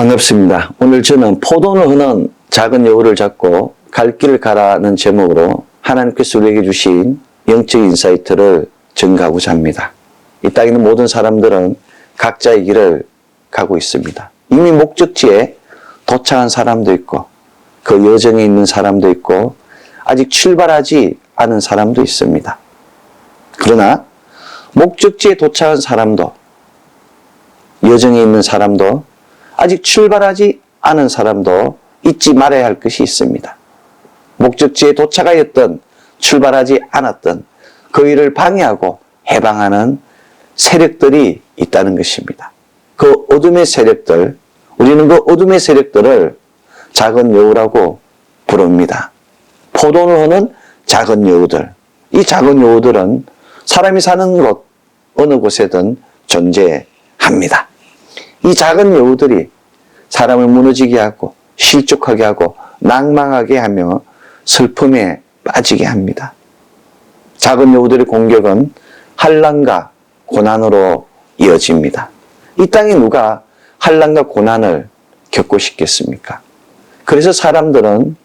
반갑습니다. 오늘 저는 포도를 흐는 작은 여우를 잡고 갈 길을 가라는 제목으로 하나님께서 우리에게 주신 영적 인사이트를 전가하고자 합니다. 이 땅에 있는 모든 사람들은 각자의 길을 가고 있습니다. 이미 목적지에 도착한 사람도 있고 그 여정에 있는 사람도 있고 아직 출발하지 않은 사람도 있습니다. 그러나 목적지에 도착한 사람도 여정에 있는 사람도 아직 출발하지 않은 사람도 잊지 말아야 할 것이 있습니다. 목적지에 도착하였던 출발하지 않았던 그 일을 방해하고 해방하는 세력들이 있다는 것입니다. 그 어둠의 세력들, 우리는 그 어둠의 세력들을 작은 여우라고 부릅니다. 포도를 하는 작은 여우들. 이 작은 여우들은 사람이 사는 곳, 어느 곳에든 존재합니다. 이 작은 여우들이 사람을 무너지게 하고 실족하게 하고 낭망하게 하며 슬픔에 빠지게 합니다. 작은 여우들의 공격은 한란과 고난으로 이어집니다. 이 땅에 누가 한란과 고난을 겪고 싶겠습니까? 그래서 사람들은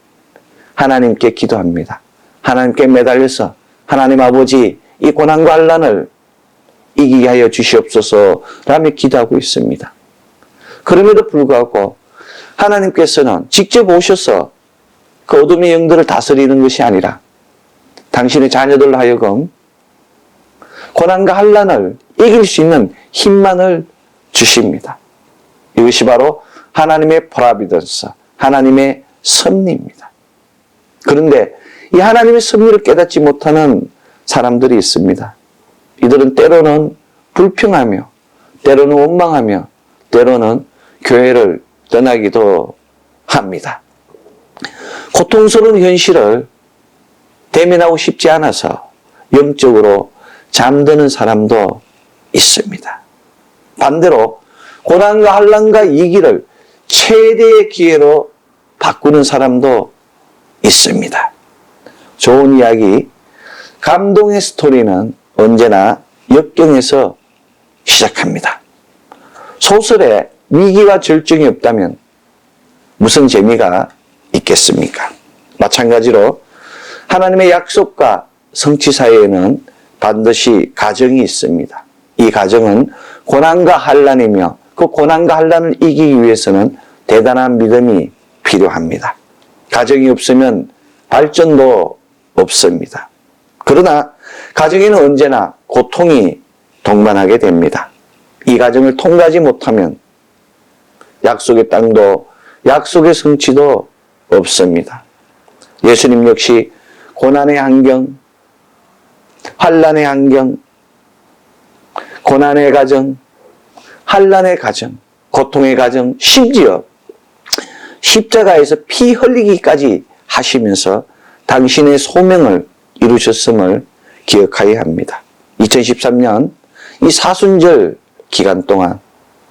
하나님께 기도합니다. 하나님께 매달려서 하나님 아버지 이 고난과 한란을 이기게 하여 주시옵소서라며 기도하고 있습니다. 그럼에도 불구하고 하나님께서는 직접 오셔서 그 어둠의 영들을 다스리는 것이 아니라 당신의 자녀들로 하여금 고난과 한란을 이길 수 있는 힘만을 주십니다. 이것이 바로 하나님의 프라비던스, 하나님의 섭리입니다. 그런데 이 하나님의 섭리를 깨닫지 못하는 사람들이 있습니다. 이들은 때로는 불평하며, 때로는 원망하며, 때로는 교회를 떠나기도 합니다. 고통스러운 현실을 대면하고 싶지 않아서 영적으로 잠드는 사람도 있습니다. 반대로 고난과 한란과 이기를 최대의 기회로 바꾸는 사람도 있습니다. 좋은 이야기, 감동의 스토리는 언제나 역경에서 시작합니다. 소설에 위기와 절정이 없다면 무슨 재미가 있겠습니까? 마찬가지로 하나님의 약속과 성취 사이에는 반드시 가정이 있습니다. 이 가정은 고난과 한란이며 그 고난과 한란을 이기기 위해서는 대단한 믿음이 필요합니다. 가정이 없으면 발전도 없습니다. 그러나 가정에는 언제나 고통이 동반하게 됩니다. 이 가정을 통과하지 못하면 약속의 땅도 약속의 성취도 없습니다. 예수님 역시 고난의 환경, 환란의 환경, 고난의 가정, 환란의 가정, 고통의 가정, 심지어 십자가에서 피 흘리기까지 하시면서 당신의 소명을 이루셨음을 기억하여야 합니다. 2013년 이 사순절 기간 동안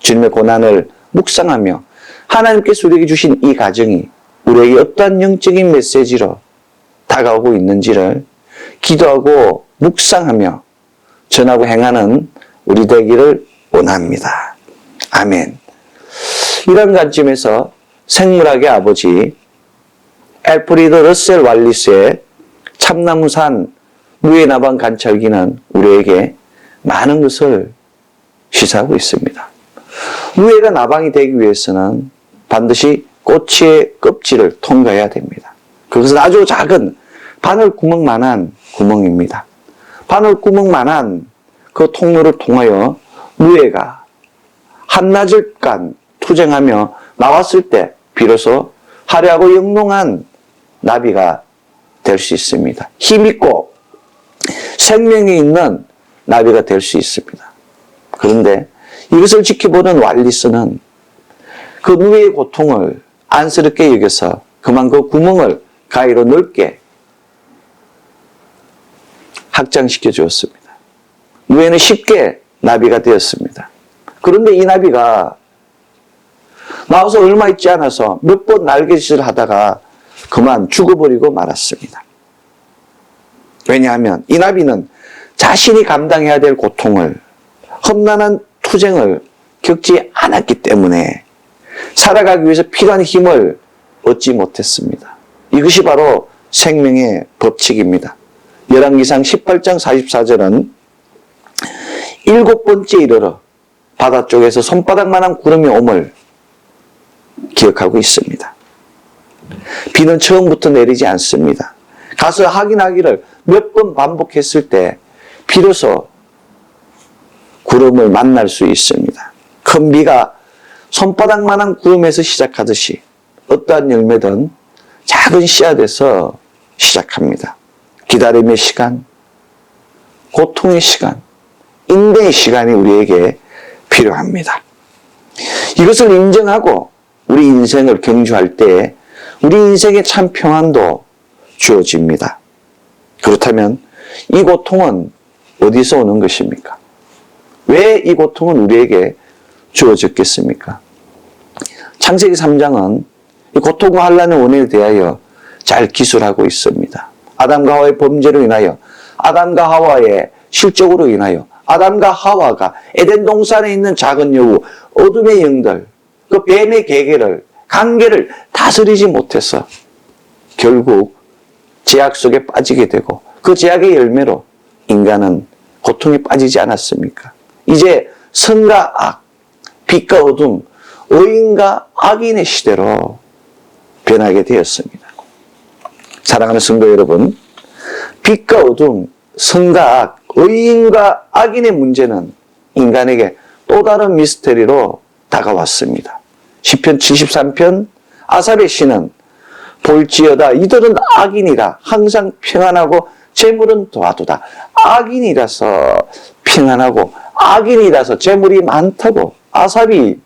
주님의 고난을 묵상하며 하나님께서 우리에게 주신 이 가정이 우리에게 어떠한 영적인 메시지로 다가오고 있는지를 기도하고 묵상하며 전하고 행하는 우리 되기를 원합니다. 아멘. 이런 관점에서 생물학의 아버지 엘프리드 러셀 왈리스의 참나무산 무에나방 관찰기는 우리에게 많은 것을 시사하고 있습니다. 무예가 나방이 되기 위해서는 반드시 꼬치의 껍질을 통과해야 됩니다. 그것은 아주 작은 바늘 구멍만한 구멍입니다. 바늘 구멍만한 그 통로를 통하여 무예가 한나절간 투쟁하며 나왔을 때 비로소 화려하고 영롱한 나비가 될 수 있습니다. 힘있고 생명이 있는 나비가 될 수 있습니다. 그런데 이것을 지켜보는 왈리스는 그 무의 고통을 안쓰럽게 여겨서 그만 그 구멍을 가위로 넓게 확장시켜 주었습니다. 무에는 쉽게 나비가 되었습니다. 그런데 이 나비가 나와서 얼마 있지 않아서 몇 번 날개짓을 하다가 그만 죽어버리고 말았습니다. 왜냐하면 이 나비는 자신이 감당해야 될 고통을 험난한 투쟁을 겪지 않았기 때문에 살아가기 위해서 필요한 힘을 얻지 못했습니다. 이것이 바로 생명의 법칙입니다. 열왕기상 18장 44절은 일곱 번째 이르러 바다 쪽에서 손바닥만한 구름이 옴을 기억하고 있습니다. 비는 처음부터 내리지 않습니다. 가서 확인하기를 몇 번 반복했을 때 비로소 구름을 만날 수 있습니다. 큰 비가 손바닥만한 구름에서 시작하듯이 어떠한 열매든 작은 씨앗에서 시작합니다. 기다림의 시간, 고통의 시간, 인내의 시간이 우리에게 필요합니다. 이것을 인정하고 우리 인생을 경주할 때 우리 인생의 참 평안도 주어집니다. 그렇다면 이 고통은 어디서 오는 것입니까? 왜 이 고통은 우리에게 주어졌겠습니까? 창세기 3장은 이 고통과 환란의 원인에 대하여 잘 기술하고 있습니다. 아담과 하와의 범죄로 인하여 아담과 하와의 실적으로 인하여 아담과 하와가 에덴 동산에 있는 작은 여우 어둠의 영들 그 뱀의 계계를 관계를 다스리지 못해서 결국 제약 속에 빠지게 되고 그 제약의 열매로 인간은 고통에 빠지지 않았습니까? 이제 선과 악, 빛과 어둠, 의인과 악인의 시대로 변하게 되었습니다. 사랑하는 성도 여러분, 빛과 어둠, 선과 악, 의인과 악인의 문제는 인간에게 또 다른 미스테리로 다가왔습니다. 10편 73편 아삽의 시는 볼지어다 이들은 악인이라 항상 평안하고 재물은 도와도다 악인이라서 평안하고 악인이라서 재물이 많다고 아삽이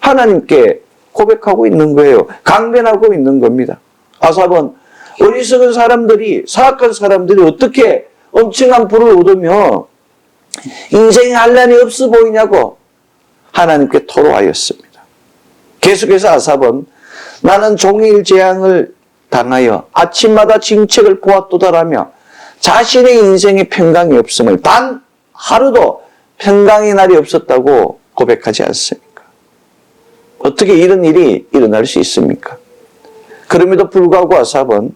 하나님께 고백하고 있는 거예요. 강변하고 있는 겁니다. 아삽은 어리석은 사람들이 사악한 사람들이 어떻게 엄청난 부를 얻으며 인생에 한란이 없어 보이냐고 하나님께 토로하였습니다. 계속해서 아삽은 나는 종일 재앙을 당하여 아침마다 징책을 보았도다라며 자신의 인생에 평강이 없음을 단 하루도 평강의 날이 없었다고 고백하지 않습니까? 어떻게 이런 일이 일어날 수 있습니까? 그럼에도 불구하고 아삽은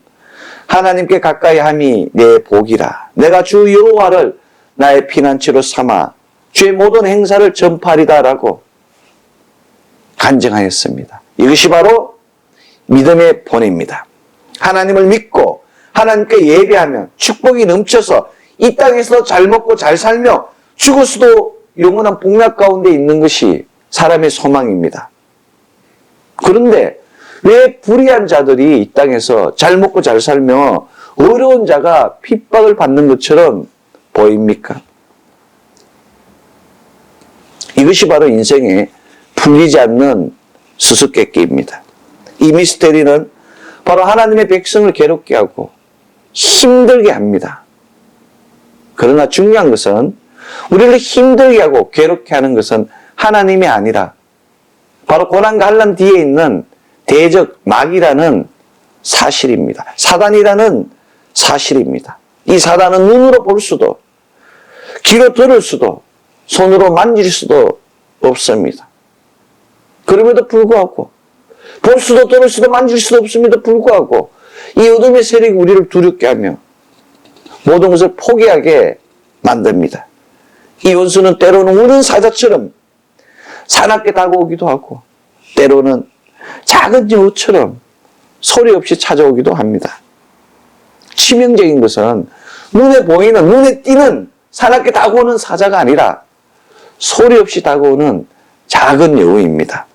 하나님께 가까이 함이 내 복이라 내가 주 여호와를 나의 피난처로 삼아 주의 모든 행사를 전파리다라고 간증하였습니다. 이것이 바로 믿음의 본입니다. 하나님을 믿고 하나님께 예배하면 축복이 넘쳐서 이 땅에서 잘 먹고 잘 살며 죽어서도 영원한 복락 가운데 있는 것이 사람의 소망입니다. 그런데 왜 불의한 자들이 이 땅에서 잘 먹고 잘 살며 어려운 자가 핍박을 받는 것처럼 보입니까? 이것이 바로 인생의 풀리지 않는 수수께끼입니다. 이 미스테리는 바로 하나님의 백성을 괴롭게 하고 힘들게 합니다. 그러나 중요한 것은 우리를 힘들게 하고 괴롭게 하는 것은 하나님이 아니라 바로 고난과 한란 뒤에 있는 대적 마귀라는 사실입니다. 사단이라는 사실입니다. 이 사단은 눈으로 볼 수도 귀로 들을 수도 손으로 만질 수도 없습니다. 그럼에도 불구하고 볼 수도 들을 수도 만질 수도 없음에도 불구하고 이 어둠의 세력이 우리를 두렵게 하며 모든 것을 포기하게 만듭니다. 이 원수는 때로는 우는 사자처럼 사납게 다가오기도 하고 때로는 작은 여우처럼 소리 없이 찾아오기도 합니다. 치명적인 것은 눈에 보이는, 눈에 띄는 사납게 다가오는 사자가 아니라 소리 없이 다가오는 작은 여우입니다.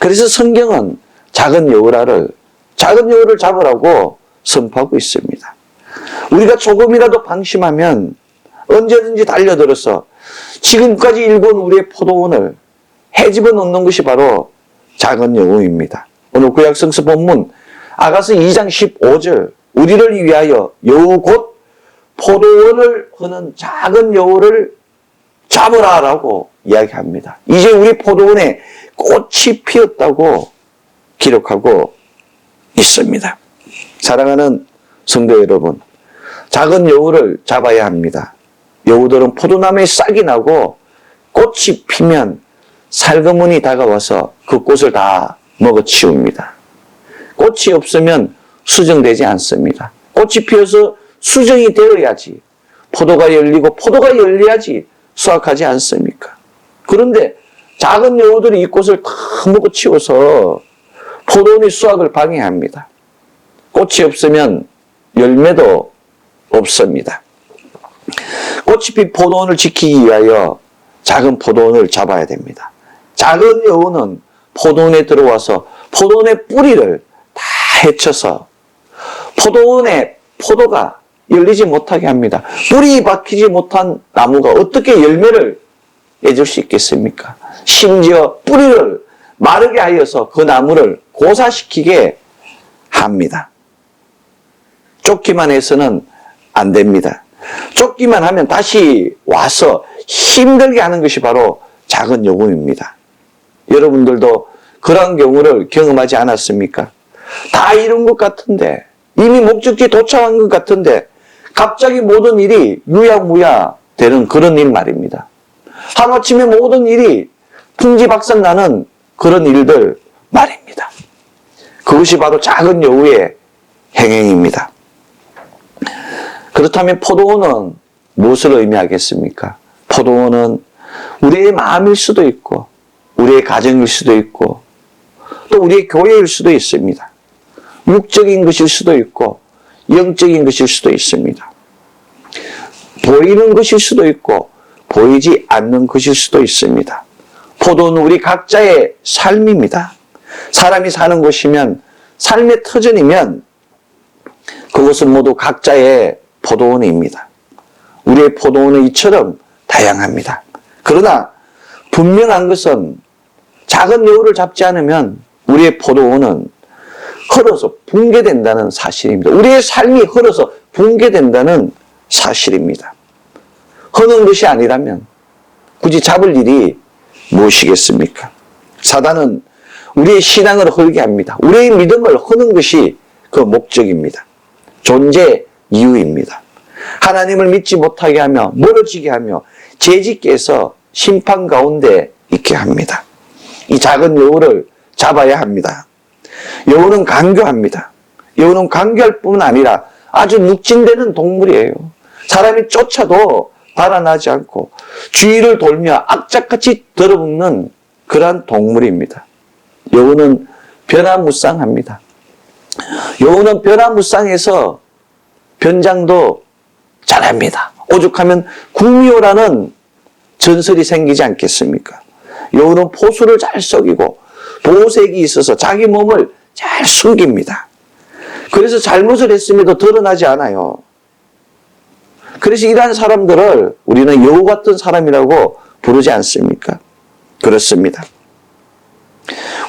그래서 성경은 작은 여우라를 작은 여우를 잡으라고 선포하고 있습니다. 우리가 조금이라도 방심하면 언제든지 달려들어서 지금까지 일궈온 우리의 포도원을 해집어 놓는 것이 바로 작은 여우입니다. 오늘 구약 성서 본문 아가서 2장 15절 우리를 위하여 여우 곧 포도원을 허는 작은 여우를 잡으라라고 이야기합니다. 이제 우리 포도원에 꽃이 피었다고 기록하고 있습니다. 사랑하는 성도 여러분, 작은 여우를 잡아야 합니다. 여우들은 포도나무에 싹이 나고 꽃이 피면 살그문이 다가와서 그 꽃을 다 먹어치웁니다. 꽃이 없으면 수정되지 않습니다. 꽃이 피어서 수정이 되어야지 포도가 열리고 포도가 열려야지 수확하지 않습니까? 그런데 작은 여우들이 이 꽃을 다 먹어치워서 포도원의 수확을 방해합니다. 꽃이 없으면 열매도 없습니다. 꽃이 핀 포도원을 지키기 위하여 작은 포도원을 잡아야 됩니다. 작은 여우는 포도원에 들어와서 포도원의 뿌리를 다 헤쳐서 포도원에 포도가 열리지 못하게 합니다. 뿌리 박히지 못한 나무가 어떻게 열매를 맺을 수 있겠습니까? 심지어 뿌리를 마르게 하여서 그 나무를 고사시키게 합니다. 쫓기만 해서는 안 됩니다. 쫓기만 하면 다시 와서 힘들게 하는 것이 바로 작은 요금입니다. 여러분들도 그런 경우를 경험하지 않았습니까? 다 이룬 것 같은데, 이미 목적지에 도착한 것 같은데, 갑자기 모든 일이 유야무야 되는 그런 일 말입니다. 하루아침에 모든 일이 풍지박산 나는 그런 일들 말입니다. 그것이 바로 작은 여우의 행행입니다. 그렇다면 포도원은 무엇을 의미하겠습니까? 포도원은 우리의 마음일 수도 있고, 우리의 가정일 수도 있고, 또 우리의 교회일 수도 있습니다. 육적인 것일 수도 있고, 영적인 것일 수도 있습니다. 보이는 것일 수도 있고, 보이지 않는 것일 수도 있습니다. 포도는 우리 각자의 삶입니다. 사람이 사는 곳이면, 삶의 터전이면, 그것은 모두 각자의 포도원입니다. 우리의 포도원은 이처럼 다양합니다. 그러나 분명한 것은 작은 여우를 잡지 않으면 우리의 포도원은 헐어서 붕괴된다는 사실입니다. 우리의 삶이 헐어서 붕괴된다는 사실입니다. 허는 것이 아니라면 굳이 잡을 일이 무엇이겠습니까? 사단은 우리의 신앙을 헐게 합니다. 우리의 믿음을 허는 것이 그 목적입니다. 존재 이유입니다. 하나님을 믿지 못하게 하며 멀어지게 하며 해서 심판 가운데 있게 합니다. 이 작은 여우를 잡아야 합니다. 여우는 강교합니다. 여우는 강교할 뿐 아니라 아주 묵진되는 동물이에요. 사람이 쫓아도 달아나지 않고 주위를 돌며 악착같이 들어붙는 그러한 동물입니다. 여우는 변화무쌍합니다. 여우는 변화무쌍해서 변장도 잘합니다. 오죽하면 구미호라는 전설이 생기지 않겠습니까? 여우는 포수를 잘 썩이고 보색이 있어서 자기 몸을 잘 숨깁니다. 그래서 잘못을 했음에도 드러나지 않아요. 그래서 이러한 사람들을 우리는 여우 같은 사람이라고 부르지 않습니까? 그렇습니다.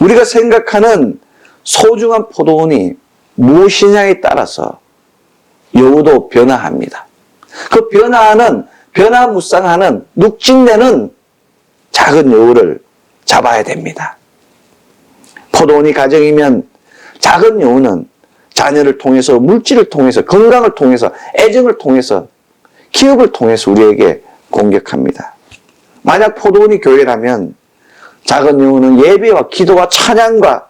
우리가 생각하는 소중한 포도원이 무엇이냐에 따라서 여우도 변화합니다. 그 변화하는, 변화무쌍하는, 눅진내는 작은 여우를 잡아야 됩니다. 포도원이 가정이면 작은 여우는 자녀를 통해서, 물질을 통해서, 건강을 통해서, 애정을 통해서, 기업을 통해서 우리에게 공격합니다. 만약 포도원이 교회라면 작은 여우는 예배와 기도와 찬양과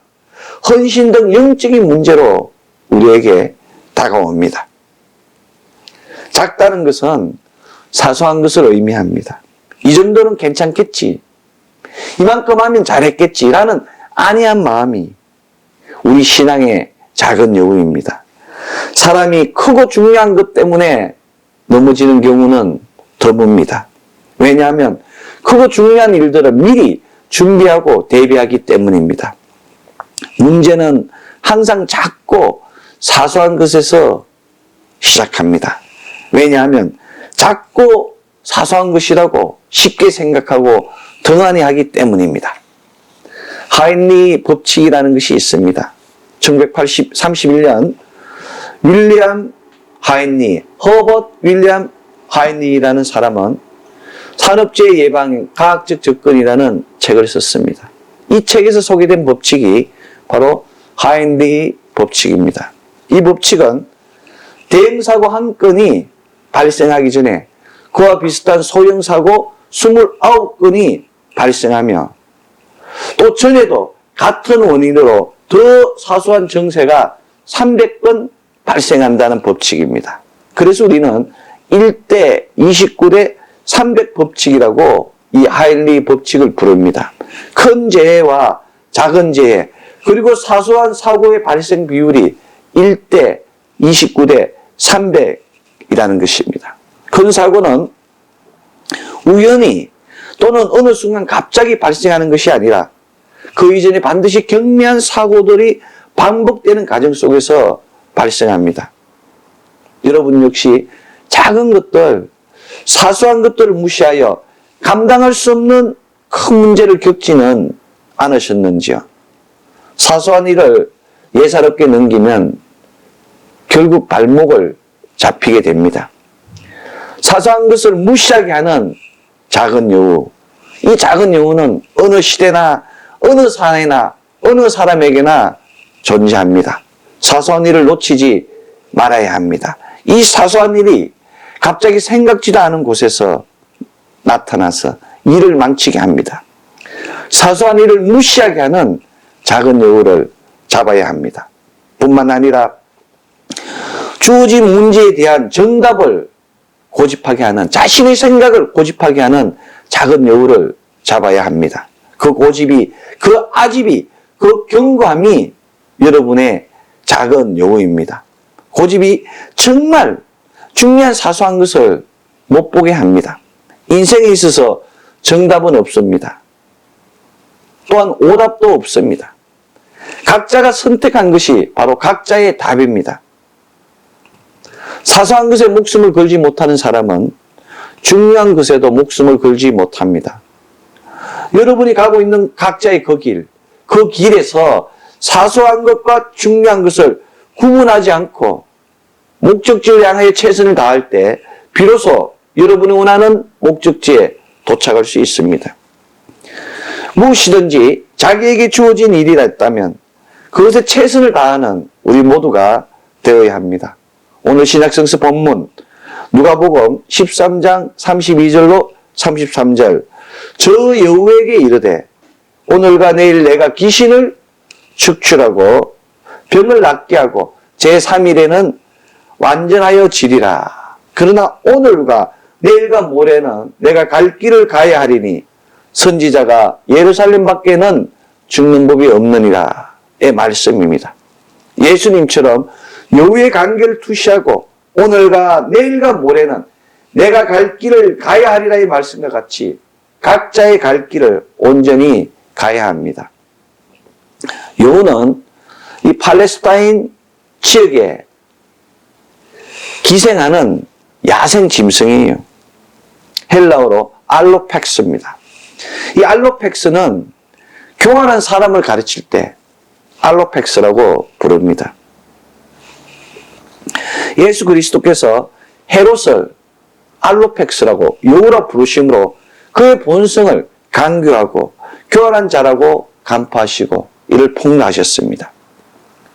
헌신 등 영적인 문제로 우리에게 다가옵니다. 작다는 것은 사소한 것을 의미합니다. 이 정도는 괜찮겠지. 이만큼 하면 잘했겠지라는 안이한 마음이 우리 신앙의 작은 여우입니다. 사람이 크고 중요한 것 때문에 넘어지는 경우는 드뭅니다. 왜냐하면 크고 중요한 일들을 미리 준비하고 대비하기 때문입니다. 문제는 항상 작고 사소한 것에서 시작합니다. 왜냐하면 작고 사소한 것이라고 쉽게 생각하고 등한히 하기 때문입니다. 하인리 법칙이라는 것이 있습니다. 1931년 윌리엄 하인리, 허버트 윌리엄 하인리라는 사람은 산업재해 예방 과학적 접근이라는 책을 썼습니다. 이 책에서 소개된 법칙이 바로 하인리 법칙입니다. 이 법칙은 대형사고 한 건이 발생하기 전에 그와 비슷한 소형사고 29건이 발생하며 또 전에도 같은 원인으로 더 사소한 정세가 300번 발생한다는 법칙입니다. 그래서 우리는 1대 29대 300 법칙이라고 이 하일리 법칙을 부릅니다. 큰 재해와 작은 재해, 그리고 사소한 사고의 발생 비율이 1대 29대 300 이라는 것입니다. 큰 사고는 우연히 또는 어느 순간 갑자기 발생하는 것이 아니라 그 이전에 반드시 경미한 사고들이 반복되는 과정 속에서 발생합니다. 여러분 역시 작은 것들, 사소한 것들을 무시하여 감당할 수 없는 큰 문제를 겪지는 않으셨는지요? 사소한 일을 예사롭게 넘기면 결국 발목을 잡히게 됩니다. 사소한 것을 무시하게 하는 작은 여우. 이 작은 여우는 어느 시대나 어느 사회나 어느 사람에게나 존재합니다. 사소한 일을 놓치지 말아야 합니다. 이 사소한 일이 갑자기 생각지도 않은 곳에서 나타나서 일을 망치게 합니다. 사소한 일을 무시하게 하는 작은 여우를 잡아야 합니다. 뿐만 아니라 주어진 문제에 대한 정답을 고집하게 하는 자신의 생각을 고집하게 하는 작은 여우를 잡아야 합니다. 그 고집이 그 아집이 그 경고함이 여러분의 작은 여우입니다. 고집이 정말 중요한 사소한 것을 못 보게 합니다. 인생에 있어서 정답은 없습니다. 또한 오답도 없습니다. 각자가 선택한 것이 바로 각자의 답입니다. 사소한 것에 목숨을 걸지 못하는 사람은 중요한 것에도 목숨을 걸지 못합니다. 여러분이 가고 있는 각자의 그 길, 그 길에서 사소한 것과 중요한 것을 구분하지 않고 목적지를 향해 최선을 다할 때 비로소 여러분이 원하는 목적지에 도착할 수 있습니다. 무엇이든지 자기에게 주어진 일이라 했다면 그것에 최선을 다하는 우리 모두가 되어야 합니다. 오늘 신약성서 본문 누가복음 13장 32절로 33절 저 여우에게 이르되 오늘과 내일 내가 귀신을 축출하고 병을 낫게 하고 제3일에는 완전하여 지리라. 그러나 오늘과 내일과 모레는 내가 갈 길을 가야 하리니 선지자가 예루살렘 밖에는 죽는 법이 없느니라의 말씀입니다. 예수님처럼 여우의 관계를 투시하고 오늘과 내일과 모레는 내가 갈 길을 가야 하리라의 말씀과 같이 각자의 갈 길을 온전히 가야 합니다. 여우는 이 팔레스타인 지역에 기생하는 야생 짐승이에요. 헬라어로 알로펙스입니다. 이 알로펙스는 교만한 사람을 가르칠 때 알로펙스라고 부릅니다. 예수 그리스도께서 헤롯을 알로펙스라고 여우라 부르심으로 그의 본성을 강교하고 교활한 자라고 간파하시고 이를 폭로하셨습니다.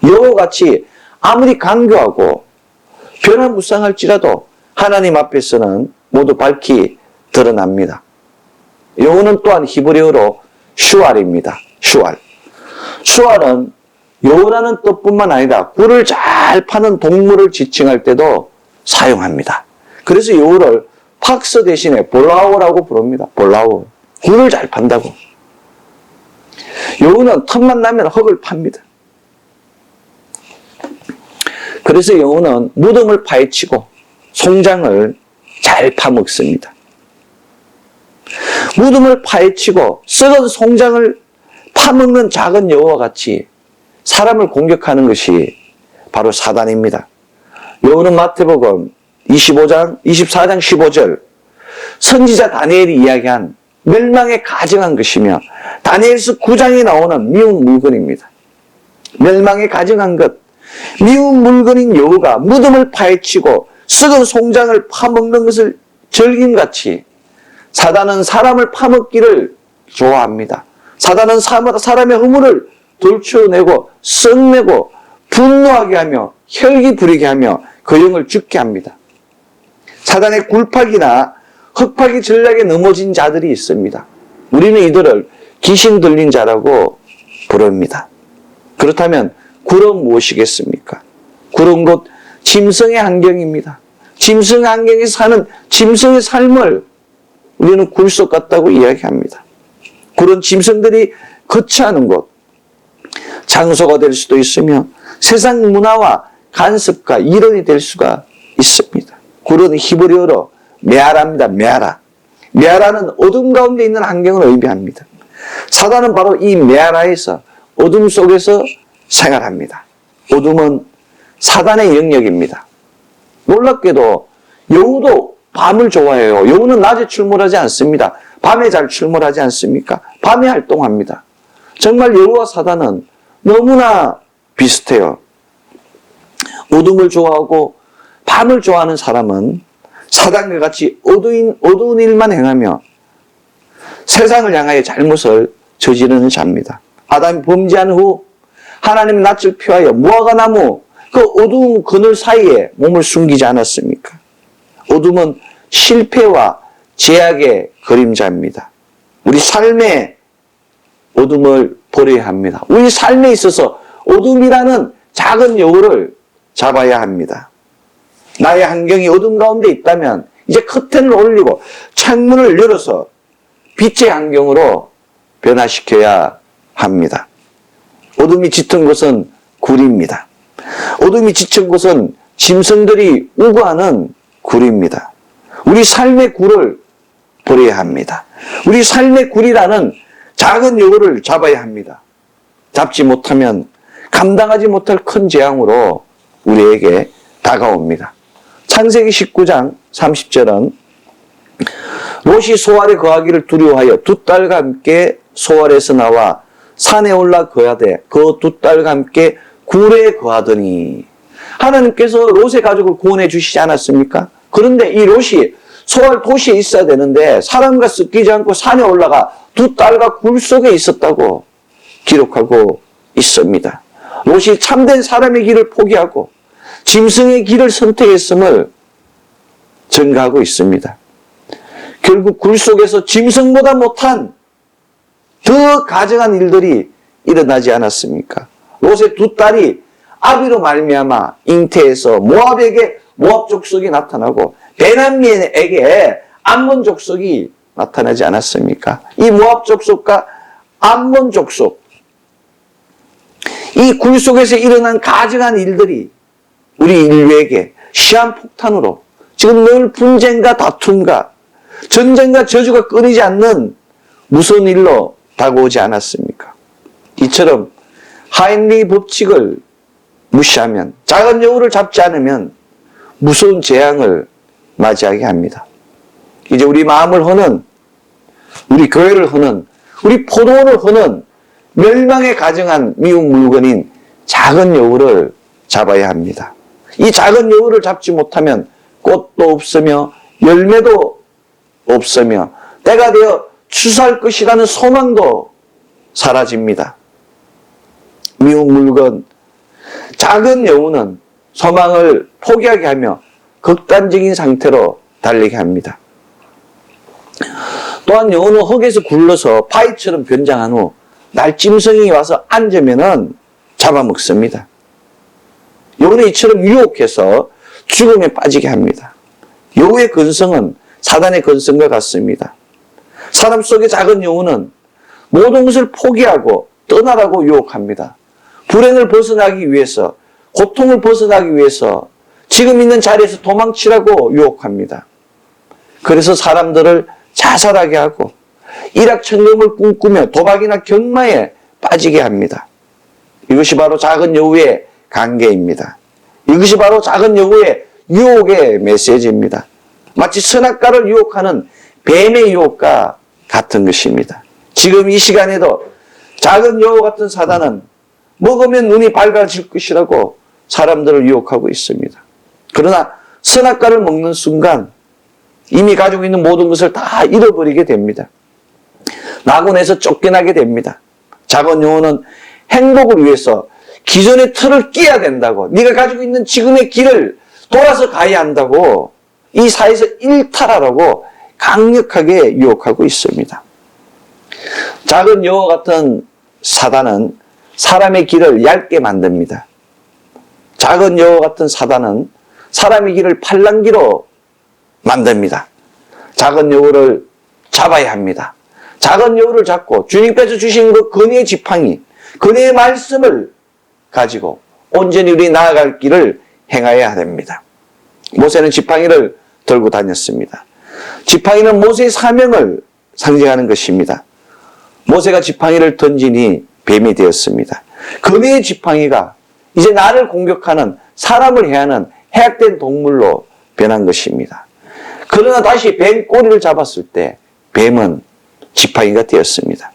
여우같이 아무리 강교하고 변화무쌍할지라도 하나님 앞에서는 모두 밝히 드러납니다. 여우는 또한 히브리어로 슈알입니다. 슈알. 슈알은 여우라는 뜻뿐만 아니라 꿀을 잘 파는 동물을 지칭할 때도 사용합니다. 그래서 여우를 팍스 대신에 볼라우라고 부릅니다. 볼라우. 꿀을 잘 판다고. 여우는 틈만 나면 흙을 팝니다. 그래서 여우는 무덤을 파헤치고 송장을 잘 파먹습니다. 무덤을 파헤치고 썩은 송장을 파먹는 작은 여우와 같이 사람을 공격하는 것이 바로 사단입니다. 여우는 마태복음 25장, 24장 15절 선지자 다니엘이 이야기한 멸망에 가증한 것이며 다니엘서 9장에 나오는 미운 물건입니다. 멸망에 가증한 것, 미운 물건인 여우가 무덤을 파헤치고 썩은 송장을 파먹는 것을 즐김같이 사단은 사람을 파먹기를 좋아합니다. 사단은 사람의 허물을 돌추어내고 썩내고 분노하게 하며 혈기 부리게 하며 그 영을 죽게 합니다. 사단의 굴팍이나 흑팍이 전략에 넘어진 자들이 있습니다. 우리는 이들을 귀신 들린 자라고 부릅니다. 그렇다면 굴은 무엇이겠습니까? 굴은 곧 짐승의 환경입니다. 짐승 환경에서 사는 짐승의 삶을 우리는 굴 속 같다고 이야기합니다. 굴은 짐승들이 거처하는 곳, 장소가 될 수도 있으며 세상 문화와 간섭과 일원이 될 수가 있습니다. 굴은 히브리어로 메아라입니다. 메아라. 메아라는 어둠 가운데 있는 환경을 의미합니다. 사단은 바로 이 메아라에서 어둠 속에서 생활합니다. 어둠은 사단의 영역입니다. 놀랍게도 여우도 밤을 좋아해요. 여우는 낮에 출몰하지 않습니다. 밤에 잘 출몰하지 않습니까? 밤에 활동합니다. 정말 여우와 사단은 너무나 비슷해요. 어둠을 좋아하고 밤을 좋아하는 사람은 사단과 같이 어두운, 어두운 일만 행하며 세상을 향하여 잘못을 저지르는 자입니다. 아담이 범죄한 후 하나님의 낯을 피하여 무화과 나무 그 어두운 그늘 사이에 몸을 숨기지 않았습니까? 어둠은 실패와 제약의 그림자입니다. 우리 삶의 어둠을 버려야 합니다. 우리 삶에 있어서 어둠이라는 작은 여우를 잡아야 합니다. 나의 환경이 어둠 가운데 있다면 이제 커튼을 올리고 창문을 열어서 빛의 환경으로 변화시켜야 합니다. 어둠이 짙은 곳은 굴입니다. 어둠이 짙은 곳은 짐승들이 우거하는 굴입니다. 우리 삶의 굴을 버려야 합니다. 우리 삶의 굴이라는 작은 여우를 잡아야 합니다. 잡지 못하면 감당하지 못할 큰 재앙으로 우리에게 다가옵니다. 창세기 19장 30절은 롯이 소알에 거하기를 두려워하여 두 딸과 함께 소알에서 나와 산에 올라 거하되 그 두 딸과 함께 굴에 거하더니 하나님께서 롯의 가족을 구원해 주시지 않았습니까? 그런데 이 롯이 소알 도시에 있어야 되는데 사람과 섞이지 않고 산에 올라가 두 딸과 굴 속에 있었다고 기록하고 있습니다. 롯이 참된 사람의 길을 포기하고 짐승의 길을 선택했음을 증가하고 있습니다. 결국 굴 속에서 짐승보다 못한 더 가증한 일들이 일어나지 않았습니까? 롯의 두 딸이 아비로 말미암아 잉태에서 모압에게 모압 족속이 나타나고 베냐민에게 암몬 족속이 나타나지 않았습니까? 이 모압 족속과 암몬 족속 이 굴 속에서 일어난 가증한 일들이 우리 인류에게 시한 폭탄으로 지금 늘 분쟁과 다툼과 전쟁과 저주가 끊이지 않는 무서운 일로 다가오지 않았습니까? 이처럼 하인리 법칙을 무시하면 작은 여우를 잡지 않으면 무서운 재앙을 맞이하게 합니다. 이제 우리 마음을 허는 우리 교회를 허는 우리 포도원을 허는 멸망에 가정한 미운 물건인 작은 여우를 잡아야 합니다. 이 작은 여우를 잡지 못하면 꽃도 없으며 열매도 없으며 때가 되어 추수할 것이라는 소망도 사라집니다. 미운 물건, 작은 여우는 소망을 포기하게 하며 극단적인 상태로 달리게 합니다. 또한 여우는 흙에서 굴러서 파이처럼 변장한 후 날짐승이 와서 앉으면은 잡아먹습니다. 여우는 이처럼 유혹해서 죽음에 빠지게 합니다. 여우의 근성은 사단의 근성과 같습니다. 사람 속의 작은 여우는 모든 것을 포기하고 떠나라고 유혹합니다. 불행을 벗어나기 위해서, 고통을 벗어나기 위해서 지금 있는 자리에서 도망치라고 유혹합니다. 그래서 사람들을 자살하게 하고 일확천금을 꿈꾸며 도박이나 경마에 빠지게 합니다. 이것이 바로 작은 여우의 관계입니다. 이것이 바로 작은 여우의 유혹의 메시지입니다. 마치 선악과를 유혹하는 뱀의 유혹과 같은 것입니다. 지금 이 시간에도 작은 여우 같은 사단은 먹으면 눈이 밝아질 것이라고 사람들을 유혹하고 있습니다. 그러나 선악과를 먹는 순간 이미 가지고 있는 모든 것을 다 잃어버리게 됩니다. 낙원에서 쫓겨나게 됩니다. 작은 영혼은 행복을 위해서 기존의 틀을 끼야 된다고 네가 가지고 있는 지금의 길을 돌아서 가야 한다고 이 사회에서 일탈하라고 강력하게 유혹하고 있습니다. 작은 여호 같은 사단은 사람의 길을 얇게 만듭니다. 작은 여호 같은 사단은 사람의 길을 팔랑기로 만듭니다. 작은 여호를 잡아야 합니다. 작은 여호를 잡고 주님께서 주신 그 근혜의 지팡이, 근혜의 말씀을 가지고 온전히 우리 나아갈 길을 행하여야 됩니다. 모세는 지팡이를 들고 다녔습니다. 지팡이는 모세의 사명을 상징하는 것입니다. 모세가 지팡이를 던지니 뱀이 되었습니다. 금의 지팡이가 이제 나를 공격하는 사람을 해하는 해악된 동물로 변한 것입니다. 그러나 다시 뱀 꼬리를 잡았을 때 뱀은 지팡이가 되었습니다.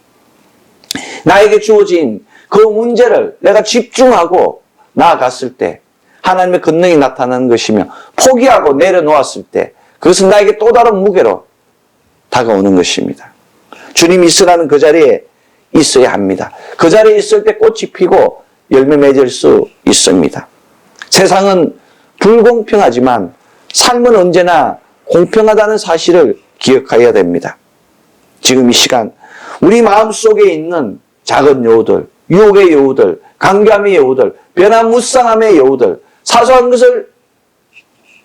나에게 주어진 그 문제를 내가 집중하고 나아갔을 때 하나님의 권능이 나타나는 것이며 포기하고 내려놓았을 때 그것은 나에게 또 다른 무게로 다가오는 것입니다. 주님이 있으라는 그 자리에 있어야 합니다. 그 자리에 있을 때 꽃이 피고 열매 맺을 수 있습니다. 세상은 불공평하지만 삶은 언제나 공평하다는 사실을 기억해야 됩니다. 지금 이 시간 우리 마음속에 있는 작은 여우들, 유혹의 여우들, 강감의 여우들, 변화무쌍함의 여우들, 사소한 것을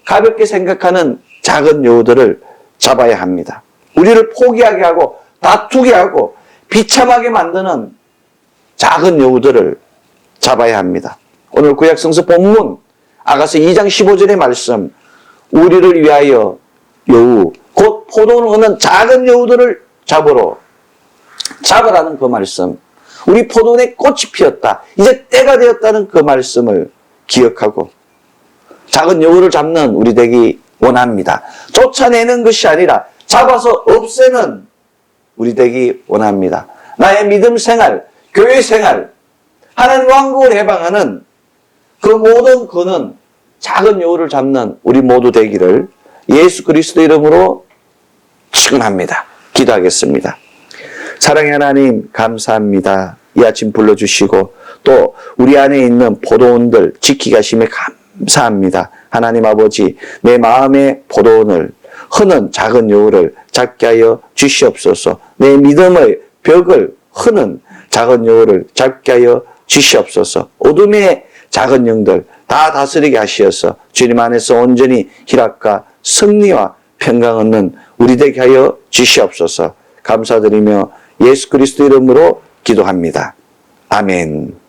가볍게 생각하는 작은 여우들을 잡아야 합니다. 우리를 포기하게 하고 다투게 하고 비참하게 만드는 작은 여우들을 잡아야 합니다. 오늘 구약 성서 본문 아가서 2장 15절의 말씀 우리를 위하여 여우 곧 포도를 얻는 작은 여우들을 잡으러 잡으라는 그 말씀 우리 포도원에 꽃이 피었다 이제 때가 되었다는 그 말씀을 기억하고 작은 여우를 잡는 우리 되기 원합니다. 쫓아내는 것이 아니라 잡아서 없애는 우리 되기 원합니다. 나의 믿음 생활, 교회 생활, 하나님 왕국을 해방하는 그 모든 그는 작은 여우를 잡는 우리 모두 되기를 예수 그리스도 이름으로 축원합니다. 기도하겠습니다. 사랑의 하나님 감사합니다. 이 아침 불러주시고 또 우리 안에 있는 포도원들 지키게 하심에 감사합니다. 하나님 아버지 내 마음의 포도원을 흐는 작은 여우를 잡게 하여 주시옵소서 내 믿음의 벽을 흐는 작은 여우를 잡게 하여 주시옵소서 어둠의 작은 영들 다 다스리게 하시어서 주님 안에서 온전히 희락과 승리와 평강 얻는 우리 되게 하여 주시옵소서 감사드리며 예수 그리스도 이름으로 기도합니다. 아멘.